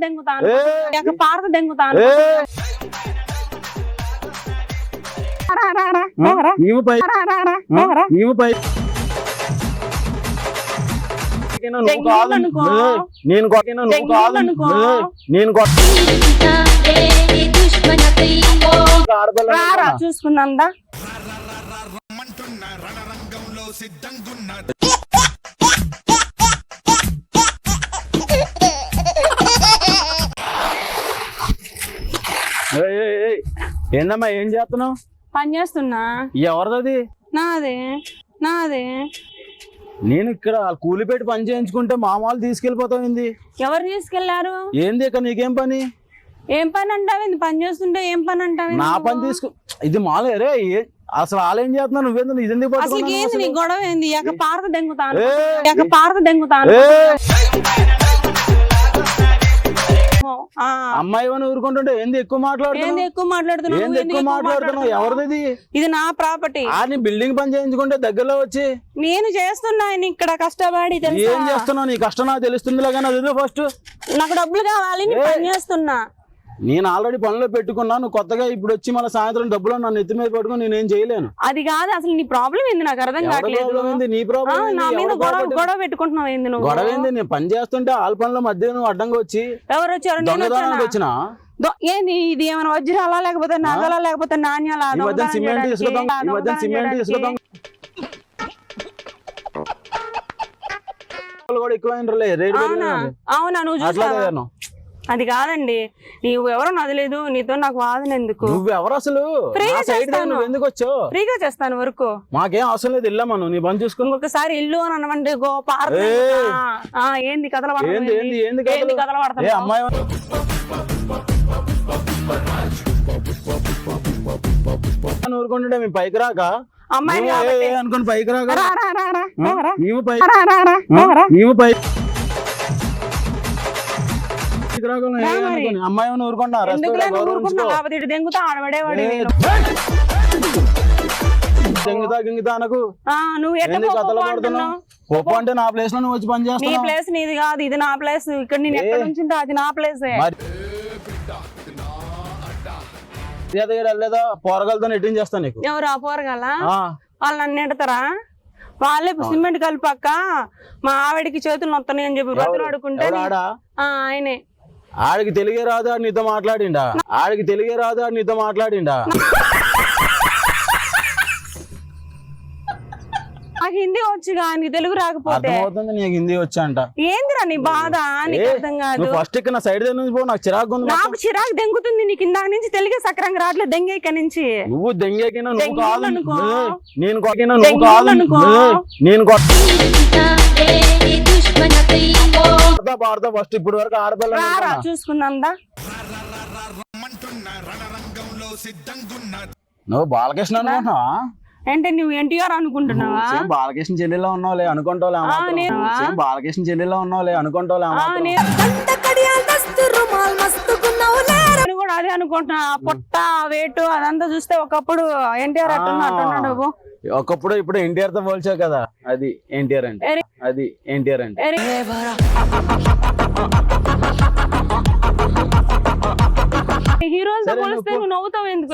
దెంగుతాను పారద దెంగుతాను రా, రా. నీవు పై ఏందమ్మా ఏం చేస్తున్నావు? పని చేస్తున్నా. ఎవరిది నాదే నాదే. నేను ఇక్కడ కూలి పెట్టి పని చేయించుకుంటే మామూలు తీసుకెళ్ళిపోతావు ఏంది ఎవరు తీసుకెళ్ళారు? ఏంది ఇక్కడ నీకేం పని? ఏం పని అంటావు పని చేస్తుంటే ఏం పని అంటావు నా పని తీసుకు ఇది మాలే రే అసలు వాళ్ళు ఏం చేస్తున్నారు? నువ్వేందు ఇది ఎందుకు అసలు పట్టుకున్నావు ఏంది నీ? గొడవ ఏంది? ఎక్క పారద దెంగుతాను! ఎక్క పారద దెంగుతాను. అమ్మాయి అని ఊరుకుంటుంటే ఏంది ఎక్కువ ఏంది మాట్లాడుతున్నావు? ఎక్కువ మాట్లాడుతున్నావు ఎక్కువ మాట్లాడుతున్నావు? ఎవరిది ఇది? నా ప్రాపర్టీ. నీ బిల్డింగ్ పని చేయించుకుంటే దగ్గరలో వచ్చి నేను చేస్తున్నా ఇక్కడ కష్టపడి ఏం చేస్తున్నావు? నీ కష్టం నాకు కానీ అది ఫస్ట్ నాకు డబ్బులు కావాలి నేను పని చేస్తున్నా. నేను ఆల్రెడీ పనిలో పెట్టుకున్నా నువ్వు కొత్తగా ఇప్పుడు వచ్చి మళ్ళీ సాయంత్రం డబ్బులు నన్ను ఎత్తి మీద పట్టుకుని నేనేం చేయలేను. అది కాదు అసలు నీ ప్రాబ్లం ఏంది? నాకు అర్థం కావట్లేదు. నీ ప్రాబ్లం నా? మీద గొడవ? గొడవ పెట్టుకుంటున్నావు ఏంది నువ్వు? గొడవ ఏంది నేను పని చేస్తుంటే ఆల్ పనుల మధ్య నువ్వు అడ్డంగా వచ్చి ఎవరు వచ్చారు? నేను దొంగతనానికి వచ్చానా? ఏంది? ఇది ఏమైనా వజ్రాలా లేకపోతే నగలా లేకపోతే నాణ్యాలా? సిమెంట్ దొంగతనం సిమెంట్ వాళ్ళు కూడా రేటు అవునా? నువ్వు అది కాదండి. నీవు ఎవరో నదలేదు నీతో నాకు వాదన ఎందుకు? నువ్వు ఎవరు అసలు? ఫ్రీగా చేస్తాను. నువ్వు ఎందుకు వచ్చావు? ఫ్రీగా చేస్తాను వరకు. మాకేం అవసరం లేదు వెళ్ళామా నువ్వు నీ పని చూసుకుని. ఇంకొకసారి ఇల్లు అని అనమంటే గో పార్క్ ఏయ్. ఆ, ఏంది కథలు ఏంది ఏంది? ఏంది కథలు? పడతావు అమ్మాయి ఊరుకుంటుంటే మీ పైకి రాక? ఏ అనుకుని పైకి రాక? రా, రా, రా, రా, రా, రా. నీవు పై రా, రా, రా, రా, రా. నీవు పై పైకి అమ్మాయి దెంగుతా ఆడబడేవాడి గింగితా గింగితా అనకు. నువ్వు అంటే నా ప్లేస్లో నువ్వు వచ్చి పని నీ ప్లేస్ నీది కాదు ఇది నా ప్లేస్ ఇక్కడ నేను ఎక్కడ. నుంచి అది నా ప్లేసే వెళ్ళలేదా పోరగాలతో చేస్తాను నీకు. ఎవరు ఆ పోరగాల వాళ్ళు నన్ను నెడతారా? వాళ్ళే సిమెంట్ కలిపాక మా ఆవిడకి చేతులు నొత్తని అని చెప్పి బ్రతులు అడుకుంటే ఎవరు ఆడా? ఆయనే. ఆడికి తెలియ రాదు ఆడు నీతో మాట్లాడిండా? ఆడికి తెలియ రాదు ఆడు నీతో మాట్లాడిండా? ఆ హిందీ వచ్చు కానీ తెలుగు రాకపోతే. అర్థమవుతుంది నీకు హిందీ వచ్చంట ఏందిరా నీ బాధ? నీకు అర్థం కాదు. నువ్వు ఫస్ట్ ఇక్కడ సైడ్ నుంచి పో నాకు చిరాకు ఉంది నాకు చిరాకు దెంగుతుంది నీకు ఇందాక నుంచి తెలుగే సక్రంగా రావట్లేదు దెంగే ఇక్కడ నుంచి. నువ్వు దెంగేకినా నువ్వు కాదు. నేను కొట్టినా నువ్వు కాదు. నేను కొట్టినా కొడతా పాడతా ఫస్ట్? ఇప్పుడు వరకు ఆడపిల్ల నువ్వు బాలకృష్ణ అనుకుంటున్నావా? అంటే నువ్వు ఎన్టీఆర్ అనుకుంటున్నావా? బాలకృష్ణ చెల్లిలో ఉన్నావులే అనుకుంటావులే బాలకృష్ణ చెల్లిలో ఉన్నావులే అనుకుంటావులే అనుకుంటున్నా. ఆ పొట్ట వేటు అదంతా చూస్తే ఒకప్పుడు ఎన్టీఆర్ అట్టున్నా అట్టున్నాడు. ఒకప్పుడు ఇప్పుడు ఎన్టీఆర్తో పోల్చావు కదా అది ఎన్టీఆర్ అంటే అది ఎన్టీఆర్ అంటే. హీరోలతో పోలిస్తే నువ్వు నువ్వు నవ్వుతావు ఎందుకు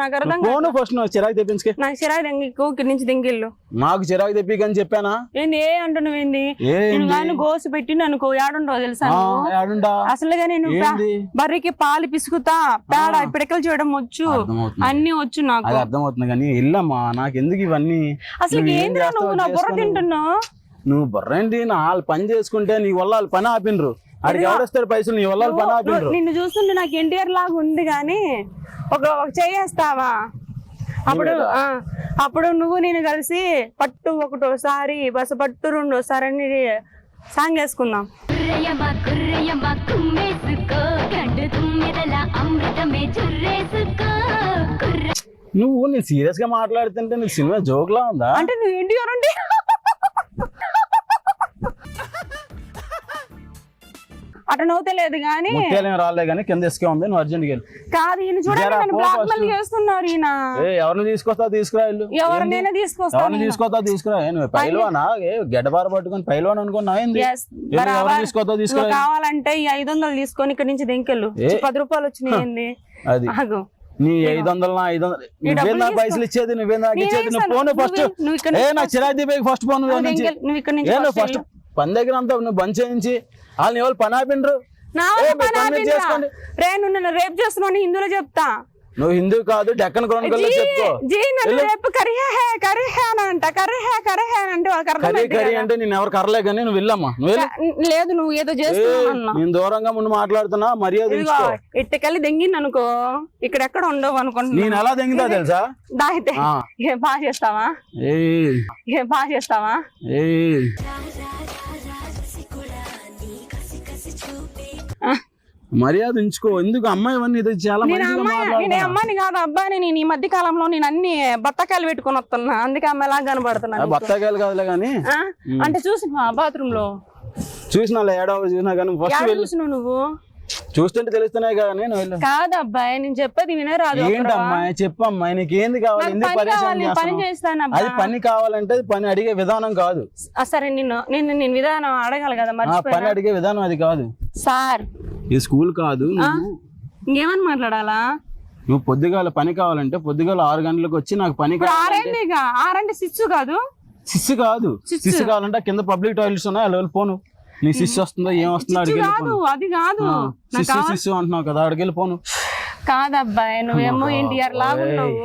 నాకు అర్థం కాదు. ఫోన్ ఫస్ట్ నువ్వు చిరాకు తెప్పించుకే. నాకు చిరాకు ఇక్కడి నుంచి దెంగిల్లు నాకు చిరాకు చెప్పానా? ఏంది ఏ అంటున్నావు ఏంది? ఏ నేను కానీ గోసి పెట్టి అనుకో ఏడుంటావు తెలుసా అసలుగా నేను ఏంది? బర్రెకి పాలు పిసుకుతా పేడ పిడకలు చేయడం వచ్చు. అన్ని వచ్చు నాకు. అర్థమవుతుంది కానీ వెళ్ళమ్మా నాకు ఎందుకు ఇవన్నీ? అసలు నువ్వు ఏం ఏందిరా చేస్తావో నువ్వు నా బుర్ర తింటున్నావు? నువ్వు బర్రేంటి నా వాళ్ళు పని చేసుకుంటే నీ వల్ల వాళ్ళు పని ఆపినరు ఆడికి ఎవడొస్తాడు పైసలు? నీ వల్ల వాళ్ళు పని నువ్వు- ఆపినరు నిన్ను చూస్తుంటే నాకు ఎన్టీఆర్ లాగా ఉంది కానీ ఒక ఒక చేయేస్తావా? అప్పుడు ఆ, అప్పుడు నువ్వు నేను కలిసి పట్టు ఒకటోసారి బస పట్టు రెండోసారి అని సాంగ్ వేసుకుందాం. కుర్రయమ్మ కుర్రయమ్మ కుమ్మేసుకో. గండు తుమ్మిదల అమృతమే చుర్రేసుకో. కుర్ర నువ్వు నేను సీరియస్గా మాట్లాడుతుంటే నీకు సినిమా జోక్ లా ఉందా? అంటే నువ్వు ఎన్టీఆర్ అంటే? అటు నవ్వుతలేదు గాని ముత్యాలేం రాలే కానీ కింద ఇసుకే ఉంది నువ్వు అర్జెంట్కి వెళ్ళి. కాదు ఈయన చూడండి బ్లాక్. మెయిల్ చేస్తున్నారు ఈయన. ఎవరిని తీసుకొస్తావు తీసుకురా ఇల్లు ఎవరినైనా తీసుకొస్తాను ఎవరిని తీసుకొస్తావు తీసుకురా. నువ్వు పైల్వానా? ఏ గడ్డబార పట్టుకొని బరాబర్. ఎవరిని తీసుకొస్తావు తీసుకురా కావాలంటే ఈ ఐదు వందలు తీసుకొని ఇక్కడ నుంచి దెంకెళ్ళు? పది రూపాయలు వచ్చినాయి ఏంది? అది. నీ ఐదు వందలు నా ఐదు వందలు. నువ్వేం నాకు పైసలు ఇచ్చేది? నువ్వేం నాకు ఇచ్చేది? నువ్వు. ఫోన్ ఫస్ట్ ఏ నా చిరాకు ఫస్ట్ ఫోన్ నువ్వు ఫస్ట్. పని దగ్గర అంతా నువ్వు బంద్ చేయించి వాళ్ళని ఎవరు పని ఆపిండ్రు నా ఏ, మీ పని పని మీరు ఆపిండ్రా? చేసుకోండి. రే నువ్వు నన్ను రేపు చేస్తున్నావు హిందూలో చెప్తా. నువ్వు హిందూ కాదు డెక్కన్ క్రోనికల్ జీ చెప్పుకో. జీ నన్ను వెళ్ళు. రేపు కరిహే హే కరిహే అని అంట కరిహే కరిహే అని అంటే వాళ్ళకి కర్రీ అర్థమైంది కర్రీ కదా. అంటే నేను ఎవరు కర్రలే కానీ నువ్వు వెళ్ళమ్మా. నువ్వు వెళ్ళు. క- లేదు నువ్వు ఏదో ఏ, చేస్తున్నావు అన్నా. నేను దూరంగా ముందు మాట్లాడుతున్నా మర్యాద ఇదిగో ఉంచుకో ఇట్టకెళ్ళి దెంగింది అనుకో. ఇక్కడ ఎక్కడ ఉండవు నేను అనుకుంటున్నా ఎలా తెంగుతా తెలుసా? దాయితే ఆ. ఏ బాగా చేస్తావా? ఏయ్. ఏ బాగా చేస్తావా? మర్యాద ఉంచుకో. ఎందుకు? అమ్మాయి ఇవన్నీ ఇది చాలా నేను అమ్మాయి అమ్మాయిని కాదు అబ్బాయిని నేను ఈ మధ్య కాలంలో నేను అన్ని బత్తకాయలు పెట్టుకొని వస్తున్నా. అందుకే అమ్మాయిలా కనబడుతున్నా ఆ, నీకు. బత్తాకాయలు కాదులే కానీ? అంటే చూసి బాత్రూమ్లో చూసినా ఏడవ చూసినా కానీ చూసినావు నువ్వు? చూస్తుంటే తెలుస్తున్నాయి కానీ నువ్వు వెళ్ళు కాదు అబ్బాయి నేను చెప్పేది వినరాదు ఏంటమ్మాయి చెప్పు అమ్మాయి నీకు ఏంది కావాలి? ఎందుకు పని నేను చేస్తాను అది పని కావాలంటే పని అడిగే విధానం కాదు. ఆ, సరే నిన్ను నేను నేను విధానం అడగాలి కదా ఆ పని అడిగే విధానం అది కాదు. సార్. ఈ స్కూల్ కాదు నువ్వు. ఇంకేమని మాట్లాడాలా? నువ్వు పొద్దుగాల పని కావాలంటే పొద్దుగాల ఆరు గంటలకు వచ్చి నాకు పని కావాలి ఆరంటే సిచ్చు కాదు? సిస్సు కాదు. సిస్సు. సిస్సు కావాలంటే కింద పబ్లిక్ టాయిలెట్స్ ఉన్నాయి అలా పోను. నీ సిస్సు వస్తుందో ఏం వస్తుందో అడిగి కాదు అది కాదు. నాకు సిస్సు సిస్సు అంటున్నావు కదా అడిగి వెళ్ళిపోను కాదబ్బాయి నువ్వేమో ఎన్టీఆర్ లాగా ఉన్నావు.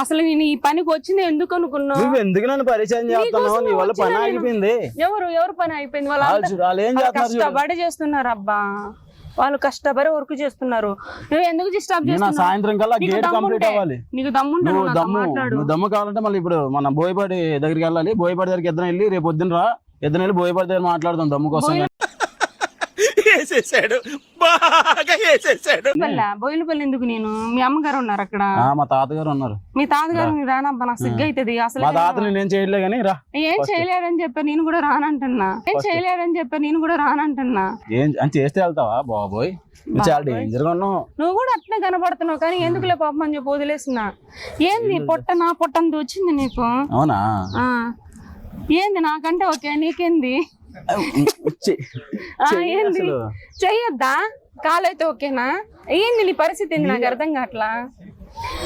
అసలు నేను ఈ పనికి వచ్చింది ఎందుకు అనుకున్నావు? నువ్వు ఎందుకు నన్ను పరిచయం చేస్తున్నావు? నీ వల్ల పని ఆగిపోయింది. ఎవరు ఎవరు పని అయిపోయింది వాళ్ళు వాళ్ళంతా చూడు, వాళ్ళు ఏం వాళ్ళు చేస్తున్నారు చూడు. కష్టపడి చేస్తున్నారు అబ్బా వాళ్ళు కష్టపడి వర్క్ చేస్తున్నారు. నువ్వు ఎందుకు డిస్టర్బ్ నేను ఆ చేస్తున్నావు? సాయంత్రం కల్లా నీకు గేట్ కంప్లీట్ అవ్వాలి. నీకు దమ్ముంటే నువ్వు దమ్ము మాట్లాడు. నువ్వు దమ్ము కావాలంటే మళ్ళీ ఇప్పుడు మన బోయపాటి దగ్గరికి వెళ్ళాలి. బోయపాటి దగ్గరికి ఇద్దరం వెళ్ళి రేపు పొద్దున రా. ఇద్దరం బోయపాటి దగ్గర మాట్లాడదాం దమ్ము కోసం బోయిల- వేసేసాడు. బాగా వేసేసాడు. బోయిలపల్లి బోయిలపల్లి ఎందుకు నేను? మీ అమ్మగారు ఉన్నారు అక్కడ. ఆ, మా తాతగారు ఉన్నారు. మీ తాతగారు నీకు రానబ్బా నాకు సిగ్గు అవుతుంది అసలు మా తాత నేనేం చేయట్లే కానీ రా. ఏం చేయలేడని చెప్పి నేను కూడా రానంటున్నా. ఏం చేయలేడని చెప్పి నేను కూడా రానంటున్నా. ఏం అని చేస్తే వెళ్తావా బాబోయ్? నువ్వు చాలా డేంజర్గా ఉన్నావు. నువ్వు కూడా అట్లే కనబడుతున్నావు కానీ ఎందుకులే పాపం అని చెప్పి వదిలేసిన ఏంది పొట్ట నా పొట్టంత వచ్చింది నీకు? అవునా? ఆ. ఏంది నాకంటే ఓకే నీకేంది? ఏంది. చెయ్యొద్దా? కాలైతే ఓకేనా? ఏంది నీ పరిస్థితి ఏంది? నాకు అర్థం కావట్లా?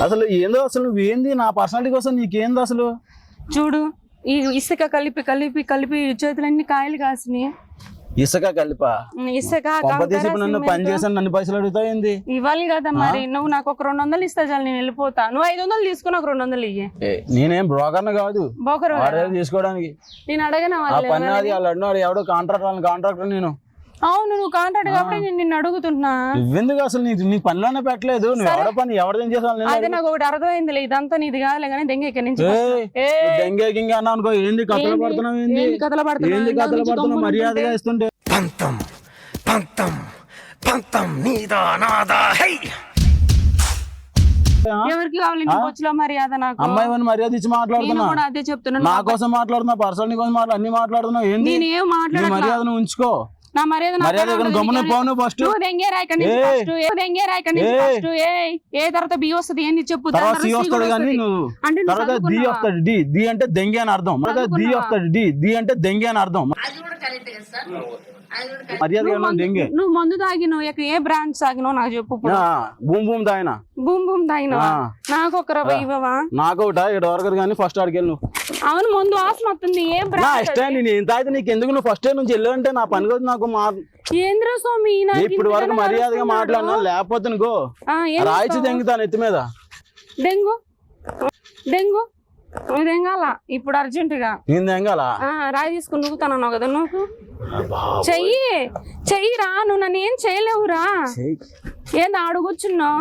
అసలు ఏందో అసలు నువ్వు ఏంది? నా పర్సనాలిటీ కోసం నీకేంది అసలు? చూడు ఈ ఇసుక కలిపి కలిపి కలిపి చేతులన్నీ కాయలు కాసినాయి. ఇసుక కలిపా. ఇసుక నన్ను పని. చేసాను నన్ను పైసలు అడుగుతావు ఏంది? ఇవ్వాలి కదా మరి. నువ్వు నాకు ఒక రెండు వందలు ఇస్తా చాలు నేను వెళ్ళిపోతా. నువ్వు ఐదు వందలు తీసుకుని ఒక రెండు వందలు ఇయ్యి. నేనేం బ్రోకర్ని కాదు. వాడే తీసుకోవడానికి. నేను అడగను పని అది వాళ్ళు ఎవడో కాంట్రాక్టర్ కాంట్రాక్టర్ నేను. అవును నువ్వు కాంట్రాక్ట్ కాబట్టి నేను నిన్ను అడుగుతున్నా. నువ్వెందుకు అసలు నీ నీ పనిలోనే పెట్టలేదు. నువ్వు ఎవడ పని ఎవరిదేం చేసావు నేను అదే నాకు ఒకటి అర్థమైందిలే ఇదంతా నీది కాదులే కానీ దెంగ ఇక్కడి నుంచి దెంగే గింగే అన్నావు అనుకో ఏంది కథలు ఏంది? పడుతున్నావు ఏంది? కథలు పడుతున్నావు? ఏంది కథలు పడుతున్నావు? మర్యాదగా ఇస్తుంటే. పంతం పంతం పంతం నీదా నాదా హై! ఎవరికి కావాలి బొచ్చులో మర్యాద నాకు? అమ్మాయి మర్యాద ఇచ్చి నేను మాట్లాడుతున్నా కూడా అదే చెప్తున్నాను నా కోసం మాట్లాడుతున్నా పర్సనల్ కోసం అన్ని మాట్లాడుతున్నావు ఏంది? నేనేం నీ మాట్లాడట్లా మర్యాదను ఉంచుకో. నా మర్యాద. గమ్మున పోను ఫస్ట్. నువ్వు దెంగేరా ఇక్కడి నుంచి ఏయ్. ఫస్ట్. నువ్వు దెంగేరా ఇక్కడి నుంచి ఏయ్. ఫస్ట్. ఏయ్. ఏ తర్వాత బి వస్తుంది ఏంది చెప్పు. తర్వాత సి కానీ. నువ్వు. అంటే తర్వాత డి చదువుకున్నావా? వస్తాడు. డి. డి అంటే దెంగే అని అర్థం. తర్వాత డి చదువుకున్నావా? వస్తాడు. డి. డి అంటే దెంగే అని అర్థం. నువ్వు మందు- దెంగే? నువ్వు మందు తాగినావు ఏ బ్రాండ్ తాగినావు నాకు చెప్పు బూమ్ బూమ్ తాగిన? బూమ్ బూమ్ తాగినావా ఆ. నాకు ఒక రవ్వ ఇవ్వవా? నాకొకట? ఇక్కడ వరకు కానీ ఫస్ట్ ఆడికి నువ్వు. అవును ముందు వాసన వస్తుంది. ఏ బ్రాండ్ ఇష్టం నేను. ఏం తాగితే నీకు ఎందుకు నువ్వు ఫస్ట్ నుంచి వెళ్ళావు అంటే నా పని కోసం నాకు. ఏంద్ర స్వామి? ఇప్పుడు వరకు మర్యాదగా. మాట్లాడినా లేకపోతే ఏం రాయిచి? దెంగుతాను ఎత్తి మీద. డెంగు డెంగు నువ్వు దెంగాల? ఇప్పుడు అర్జెంటుగా. నేను దెంగాల? రాయి తీసుకుని నూగుతానన్నావు కదా నువ్వు. చెయ్యి. చెయ్యిరా నువ్వు నన్ను ఏం చేయలేవురా? ఏంది ఆడు కూర్చున్నావు?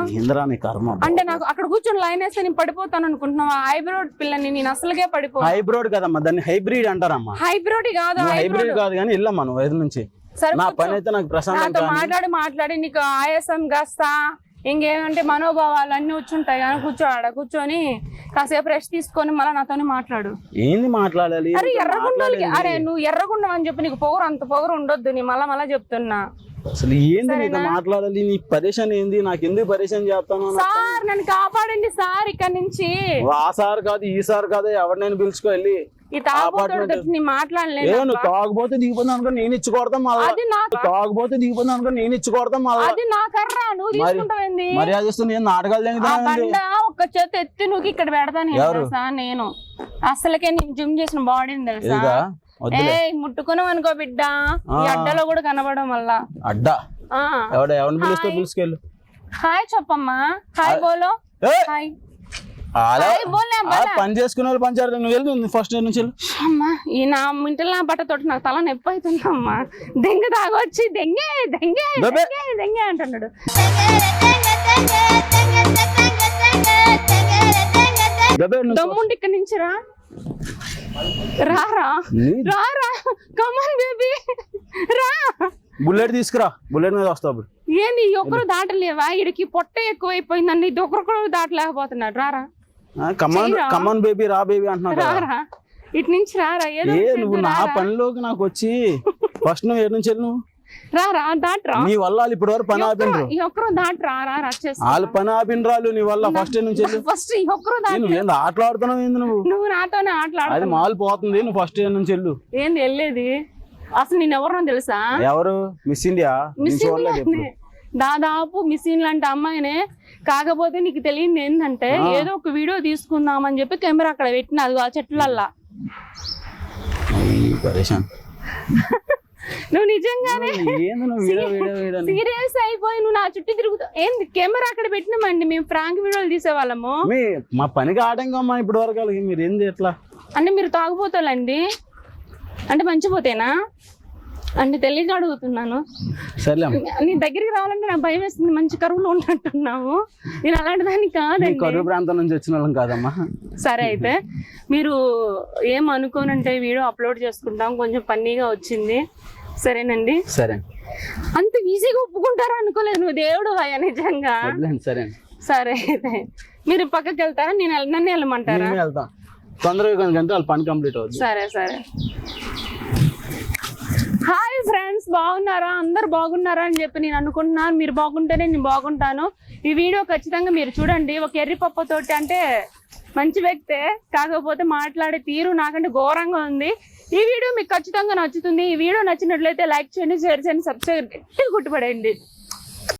కర్మ? అంటే నాకు అక్కడ కూర్చొని లైన్ వేస్తే నేను పడిపోతాను అనుకుంటున్నావు? హైబ్రోడ్ పిల్లని నేను అసలుగే పడిపో హైబ్రిడ్ కదమ్మా దాన్ని హైబ్రిడ్ అంటారమ్మా. హైబ్రోడ్ కాదు హైబ్రోడ్. కాదు కానీ వెళ్ళమ్మా నువ్వు ఐదు నుంచి? నా. పని అయితే నాకు ప్రశాంతం నాతో మాట్లాడి మాట్లాడి నీకు ఆయాసం గస్తా ఇంకేమంటే మనోభావాలు అన్ని వచ్చుంటాయి కానీ కూర్చో ఆడ కూర్చొని కాసేపు రెస్ట్ తీసుకొని మళ్ళీ నాతోని మాట్లాడు ఏంది మాట్లాడాలి అరే నీతో మాట్లాడేది. అరే నువ్వు ఎర్రగుండం అని చెప్పి నీకు పొగరు అంత పొగరు ఉండొద్దు నీ మళ్ళా మళ్ళా చెప్తున్నా అసలు ఏంది నీతో మాట్లాడాలి? నీ పరేషాన్ ఏంది? నాకు ఎందుకు పరేషాన్ చేస్తాను సార్ నన్ను కాపాడండి సార్ ఇక్కడ నుంచి. ఆ సార్ కాదు ఈ సార్ కాదు ఎవరినైనా పిలుచుకో వెళ్ళి. దిగిపోతుంది అనుకో నేను ఇచ్చి కొడతాం దిగిపోతుంది అనుకో నేను ఇచ్చి కొడతాం మర్యాద నేను నాటకాలు బండ ఒక్క చేత ఎత్తి నువ్వు ఇక్కడ పెడతాను నేను. అసలుకే నేను జిమ్ చేసిన బాడీని తెలుసా? ముట్టుకున్నావు అనుకో బిడ్డ. అడ్డలో కూడా కనబడడం వల్ల. అడ్డా? ఆ. ఎవడ? ఎవరిని పిలుస్తే పిలుచుకెళ్ళు హాయ్ చెప్పమ్మా. హాయ్ బోలో! హాయ్. పని చేసుకునే వాళ్ళు పని చేస్తారు నువ్వు వెళ్ళు ఫస్ట్ నుంచి అమ్మా ఈ నా ఇంటిలో నా బట్టతోటి నాకు తల నొప్పి అవుతుందమ్మా. దెంగ తాగొచ్చి దెంగే దెంగే. దెంగే అంటున్నాడు. దమ్ముండి ఇక్కడి నుంచి రా. రారా? రారా? కమన్ బేబీ రా. బుల్లెట్ తీసుకురా. బుల్లెట్ మీద వస్తావు అప్పుడు. ఏంది ఒక్కరు దాటలేవా? ఇడికి పొట్ట ఎక్కువైపోయిందండి. ఇది ఒకరు దాటలేకపోతున్నాడు. రారా? కమాన్ బేబీ రా బేబీ అంటున్నావు కదా. రారా? ఇటు నుంచి రారా? ఏ నువ్వు నా. పనిలోకి నాకు వచ్చి ఫస్ట్ నువ్వు ఏడు నుంచి వెళ్ళు నువ్వు రారా దాటరా నీ వల్ల ఇప్పటి వరకు పని ఆపిండ్రు. ఈ ఒక్కరు దాటరా రారా వాళ్ళు పని ఆపిండ్రాలు నీ వల్ల ఫస్ట్ నుంచి ఫస్ట్ ఈ ఒక్కరు ఏ, దాట. నువ్వు ఏంది ఆటలాడుతున్నావు ఏంది నువ్వు? నువ్వు నాతోనే అది ఆటలాడు మాల్ పోతుంది నువ్వు ఫస్ట్ నుంచి వెళ్ళు. ఏంది వెళ్ళేది? అసలు నేను ఎవరో తెలుసా? ఎవరు? మిస్ ఇండియా మిస్ ఇండియానే. దాదాపు మిస్ లాంటి అమ్మాయినే కాకపోతే నీకు తెలియదు ఏంటంటే ఏదో ఒక వీడియో తీసుకుందామని చెప్పి కెమెరా అక్కడ పెట్టిన అది ఆ చెట్లల్లా. నువ్వు నిజంగానే? సీరియస్ అయిపోయి నువ్వు నా చుట్టూ తిరుగుతావు ఏంది? కెమెరా అక్కడ పెట్టినామండి. మేము ఫ్రాంక్ వీడియోలు తీసేవాళ్ళము. మీ మా పనికి ఆటంకమ్మా ఇప్పటి వరకు మీరు ఏంది ఎట్లా అంటే మీరు తాగుపోతాలండి అంటే మంచిపోతేనా? అంటే తెలియక అడుగుతున్నాను. సర్లే. నీ దగ్గరికి రావాలంటే నాకు భయం వేస్తుంది మంచి కరువులో ఉన్నట్టున్నావు. నేను అలాంటి దాన్ని మీ కాదండి కరువు ప్రాంతం నుంచి వచ్చిన వాళ్ళం కాదమ్మా. సరే అయితే మీరు ఏం అనుకోనంటే వీడియో అప్లోడ్ చేసుకుంటాం కొంచెం ఫన్నీగా వచ్చింది. సరేనండి. సరే. అంత ఈజీగా ఒప్పుకుంటారా అనుకోలేదు నువ్వు దేవుడు అయ్యా నిజంగా. సరే. సరే అయితే మీరు పక్కకి వెళ్తారా? నేను నన్ను వెళ్ళమంటారా? వెళ్తాం. తొందరగా గంటే వాళ్ళ పని కంప్లీట్ అవుతుంది సరే సరే. బాగున్నారా? అందరు బాగున్నారా అని చెప్పి నేను అనుకుంటున్నాను. మీరు బాగుంటేనే నేను బాగుంటాను. ఈ వీడియో ఖచ్చితంగా మీరు చూడండి. ఒక ఎర్రి పప్పుతోటి అంటే మంచి వ్యక్తే. కాకపోతే మాట్లాడే తీరు నాకంటే ఘోరంగా ఉంది. ఈ వీడియో మీకు ఖచ్చితంగా నచ్చుతుంది. ఈ వీడియో నచ్చినట్లయితే లైక్ చేయండి షేర్ చేయండి సబ్స్క్రైబ్ గట్టిగా కుట్టుపడేయండి